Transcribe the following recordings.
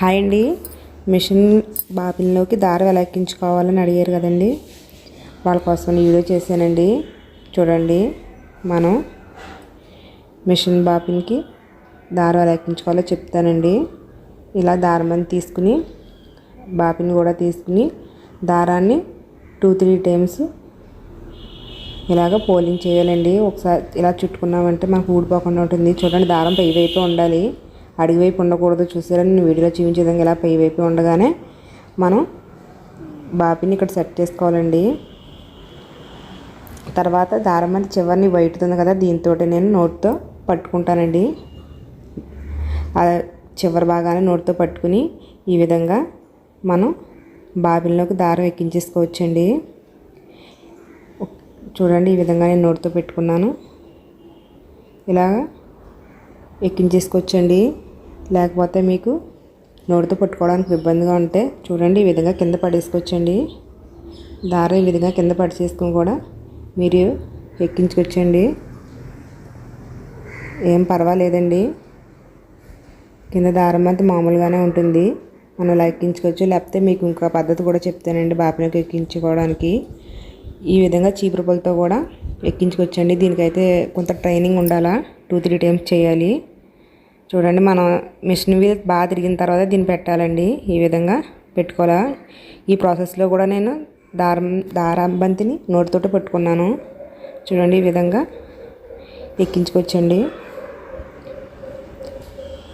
Hi అండి. Machine బాపిల్లోకి దారం ఎలా ఎక్కించుకోవాలని అడిగారు కదండి. వాళ్ళ కోసం వీడియో చేశానండి. చూడండి మనం మిషన్ బాపిన్కి దారం ఎలా ఎక్కించుకోవాలో చెప్తానండి. ఇలా దారం అని తీసుకుని బాపిని కూడా తీసుకుని దారాన్ని టూ త్రీ టైమ్స్ ఇలాగ పోలింగ్ చేయాలండి. ఒకసారి ఇలా చుట్టుకున్నామంటే మనకు ఊడిపోకుండా ఉంటుంది. చూడండి దారం పై వైపు ఉండాలి. అడిగి వైపు ఉండకూడదు చూసారా? నేను వీడియోలో చూపించే విధంగా ఇలా పై వైపు ఉండగానే మనం బాపిని ఇక్కడ సెట్ చేసుకోవాలండి. తర్వాత దారం అంతా చివరిని వైట్ ఉంది కదా దీంతో నేను నోట్తో పట్టుకుంటానండి. చివరి భాగాన్ని నోట్తో పట్టుకుని ఈ విధంగా మనం బాబిల్లోకి దారం ఎక్కించేసుకోవచ్చండి. చూడండి ఈ విధంగా నేను నోట్తో పెట్టుకున్నాను. ఇలా ఎక్కించేసుకోవచ్చండి. లేకపోతే మీకు నోటితో పట్టుకోవడానికి ఇబ్బందిగా ఉంటే చూడండి ఈ విధంగా కింద పడేసుకోవచ్చండి దారం ఈ విధంగా కింద పడిచేసుకుని కూడా మీరు ఎక్కించుకోవచ్చండి ఏం పర్వాలేదండి. కింద దారం అంతా మామూలుగానే ఉంటుంది. మనం ఎక్కించుకోవచ్చు లేకపోతే మీకు ఇంకా పద్ధతి కూడా చెప్తానండి బాపినకు ఎక్కించుకోవడానికి. ఈ విధంగా చీపురుపులతో కూడా ఎక్కించుకోవచ్చండి దీనికైతే కొంత ట్రైనింగ్ ఉండాలా? టూ త్రీ టైమ్స్ చేయాలి. చూడండి మనం మిషన్ వీల్ బాగా తిరిగిన తర్వాత దీన్ని పెట్టాలండి. ఈ విధంగా పెట్టుకోవాలా. ఈ ప్రాసెస్లో కూడా నేను దారం దారం బంతిని నోటితోటి పెట్టుకున్నాను. చూడండి ఈ విధంగా ఎక్కించుకోవచ్చండి.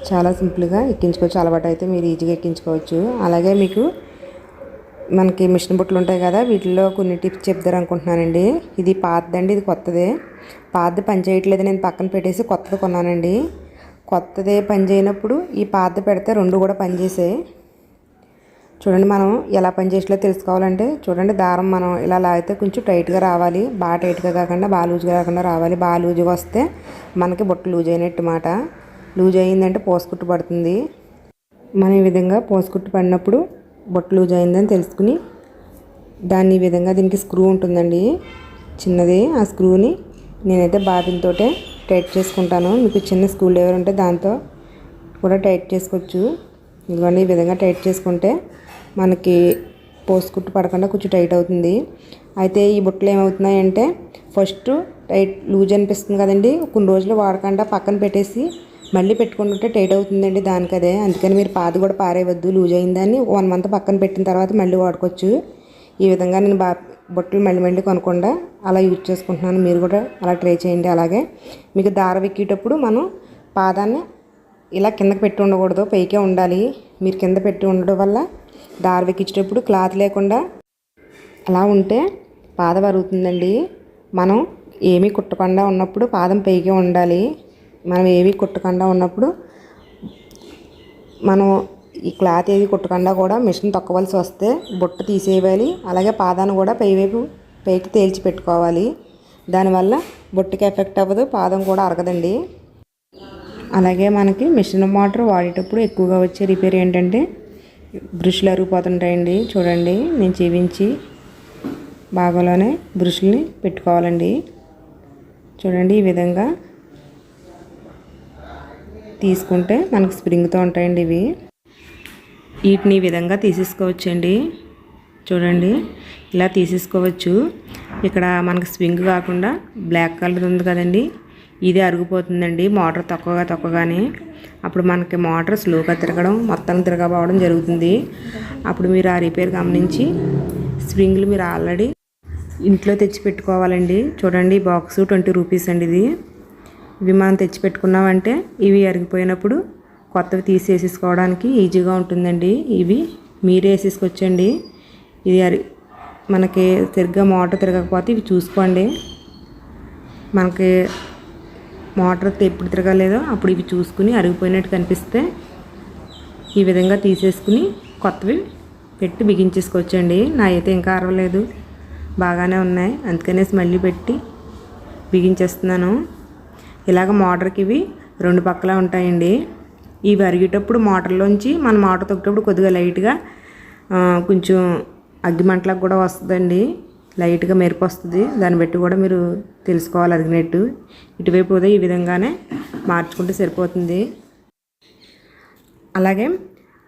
చాలా సింపుల్గా ఎక్కించుకోవచ్చు. అలవాటు అయితే మీరు ఈజీగా ఎక్కించుకోవచ్చు. అలాగే మీకు మనకి మిషన్ బుట్టలు ఉంటాయి కదా వీటిల్లో కొన్ని టిప్స్ చెప్తారు అనుకుంటున్నానండి. ఇది పాతదండి ఇది కొత్తదే. పాతది పని చేయట్లేదు నేను పక్కన పెట్టేసి కొత్తది కొన్నానండి. కొత్తదే పనిచేయనప్పుడు ఈ పాత పెడితే రెండు కూడా పనిచేసాయి చూడండి మనం ఎలా పనిచేసలో తెలుసుకోవాలంటే చూడండి దారం మనం ఇలా లాగితే కొంచెం టైట్గా రావాలి. బాగా టైట్గా కాకుండా బాగా లూజ్గా కాకుండా రావాలి. బాగా లూజ్గా వస్తే మనకి బుట్ట లూజ్ అయినట్టు మాట. లూజ్ అయిందంటే పోసుకుట్టు పడుతుంది. మనం ఈ విధంగా పోసుకుట్టు పడినప్పుడు బొట్టు లూజ్ అయిందని తెలుసుకుని దాన్ని ఈ విధంగా దీనికి స్క్రూ ఉంటుందండి. చిన్నది ఆ స్క్రూని నేనైతే బాబిన్తోటే టైట్ చేసుకుంటాను. మీకు చిన్న స్కూల్ డ్రైవర్ ఉంటే దాంతో కూడా టైట్ చేసుకోవచ్చు. ఇదిగోండి ఈ విధంగా టైట్ చేసుకుంటే మనకి పోసుకుట్టు పడకుండా కొంచెం టైట్ అవుతుంది. అయితే ఈ బుట్టలు ఏమవుతున్నాయంటే ఫస్ట్ టైట్ లూజ్ అనిపిస్తుంది కదండి. కొన్ని రోజులు వాడకుండా పక్కన పెట్టేసి మళ్ళీ పెట్టుకుంటుంటే టైట్ అవుతుందండి దానికి అదే అందుకని మీరు పాది కూడా పారేయవద్దు. లూజ్ అయిందని వన్ మంత్ పక్కన పెట్టిన తర్వాత మళ్ళీ వాడుకోవచ్చు. ఈ విధంగా నేను బా బొట్టలు మళ్ళీ మళ్ళీ కొనకుండా అలా యూజ్ చేసుకుంటున్నాను. మీరు కూడా అలా ట్రై చేయండి అలాగే. మీకు దార వెక్కేటప్పుడు మనం పాదాన్ని ఇలా కిందకి పెట్టి ఉండకూడదు. పైకే ఉండాలి. మీరు కింద పెట్టి ఉండడం వల్ల దార వెక్కించేటప్పుడు క్లాత్ లేకుండా అలా ఉంటే పాద పరుగుతుందండి మనం ఏమీ కుట్టకుండా ఉన్నప్పుడు పాదం పైకే ఉండాలి. మనం ఏమీ కుట్టకుండా ఉన్నప్పుడు మనం ఈ క్లాత్ ఏది కుట్టకుండా కూడా మిషన్ తొక్కవలసి వస్తే బుట్ట తీసేయాలి. అలాగే పాదాన్ని కూడా పైవైపు పైకి తేల్చి పెట్టుకోవాలి. దానివల్ల బుట్టకి ఎఫెక్ట్ అవ్వదు పాదం కూడా అరగదండి. అలాగే మనకి మిషన్ మోటార్ వాడేటప్పుడు ఎక్కువగా వచ్చే రిపేర్ ఏంటంటే బ్రష్లు అరిగిపోతుంటాయండి. చూడండి నేను చూపించి భాగంలోనే బ్రష్ని పెట్టుకోవాలండి. చూడండి ఈ విధంగా తీసుకుంటే మనకు స్ప్రింగ్తో ఉంటాయండి ఇవి. వీటిని ఈ విధంగా తీసేసుకోవచ్చండి. చూడండి ఇలా తీసేసుకోవచ్చు. ఇక్కడ మనకు స్వింగ్ కాకుండా బ్లాక్ కలర్ ఉంది కదండి. ఇది అరిగిపోతుందండి మోటార్ తక్కువగా తక్కువగానే అప్పుడు మనకి మోటార్ స్లోగా తిరగడం మొత్తం తిరగబోవడం జరుగుతుంది. అప్పుడు మీరు ఆ రిపేర్ గమనించి స్వింగ్లు మీరు ఆల్రెడీ ఇంట్లో తెచ్చి పెట్టుకోవాలండి చూడండి బాక్స్ ట్వంటీ రూపీస్ అండి ఇది. ఇవి మనం తెచ్చి పెట్టుకున్నామంటే ఇవి అరిగిపోయినప్పుడు కొత్తవి తీసేసుకోవడానికి ఈజీగా ఉంటుందండి. ఇవి మీరే వేసేసుకొచ్చండి. ఇది అరి మనకి సరిగ్గా మోటార్ తిరగకపోతే ఇవి చూసుకోండి. మనకి మోటార్ ఎప్పుడు తిరగలేదో అప్పుడు ఇవి చూసుకుని అరిగిపోయినట్టు కనిపిస్తే ఈ విధంగా తీసేసుకుని కొత్తవి పెట్టి బిగించేసుకోవచ్చండి. నా అయితే ఇంకా అరవలేదు. బాగానే ఉన్నాయి. అందుకనేసి మళ్ళీ పెట్టి బిగించేస్తున్నాను. ఇలాగ మోటార్కి ఇవి రెండు పక్కలా ఉంటాయండి. ఇవి అరిగేటప్పుడు మోటార్లోంచి మన మోటార్ తొక్కేటప్పుడు కొద్దిగా లైట్గా కొంచెం అగ్గిమంటలకు కూడా వస్తుందండి. లైట్గా మెరుపు వస్తుంది. దాన్ని బట్టి కూడా మీరు తెలుసుకోవాలి అదిగినట్టు. ఇటువైపు ఉదయం ఈ విధంగానే మార్చుకుంటే సరిపోతుంది. అలాగే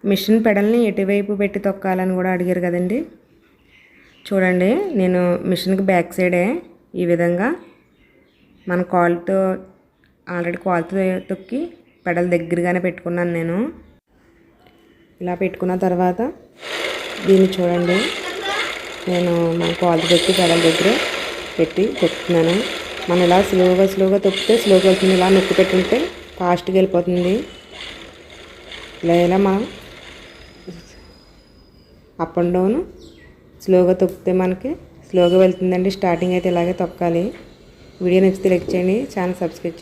మిషన్ పెడల్ని ఎటువైపు పెట్టి తొక్కాలని కూడా అడిగారు కదండి. చూడండి నేను మిషన్కి బ్యాక్ సైడే ఈ విధంగా మన కాలుతో ఆల్రెడీ కాలుతో తొక్కి పెడల్ దగ్గరగానే పెట్టుకున్నాను నేను. ఇలా పెట్టుకున్న తర్వాత దీన్ని చూడండి. నేను మన క్వాలిటీ పెట్టి పెడల దగ్గర పెట్టి తొక్కుతున్నాను మనం ఇలా స్లోగా స్లోగా తొక్కితే స్లోగా వెళ్తుంది ఇలా నొక్కి పెట్టుంటే ఫాస్ట్గా వెళ్ళిపోతుంది. ఇలా ఇలా మనం అప్ అండ్ డౌన్ స్లోగా తొక్కితే మనకి స్లోగా వెళ్తుందండి. స్టార్టింగ్ అయితే ఇలాగే తొక్కాలి. వీడియో నచ్చితే లైక్ చేయండి. ఛానల్ సబ్స్క్రైబ్ చేయండి.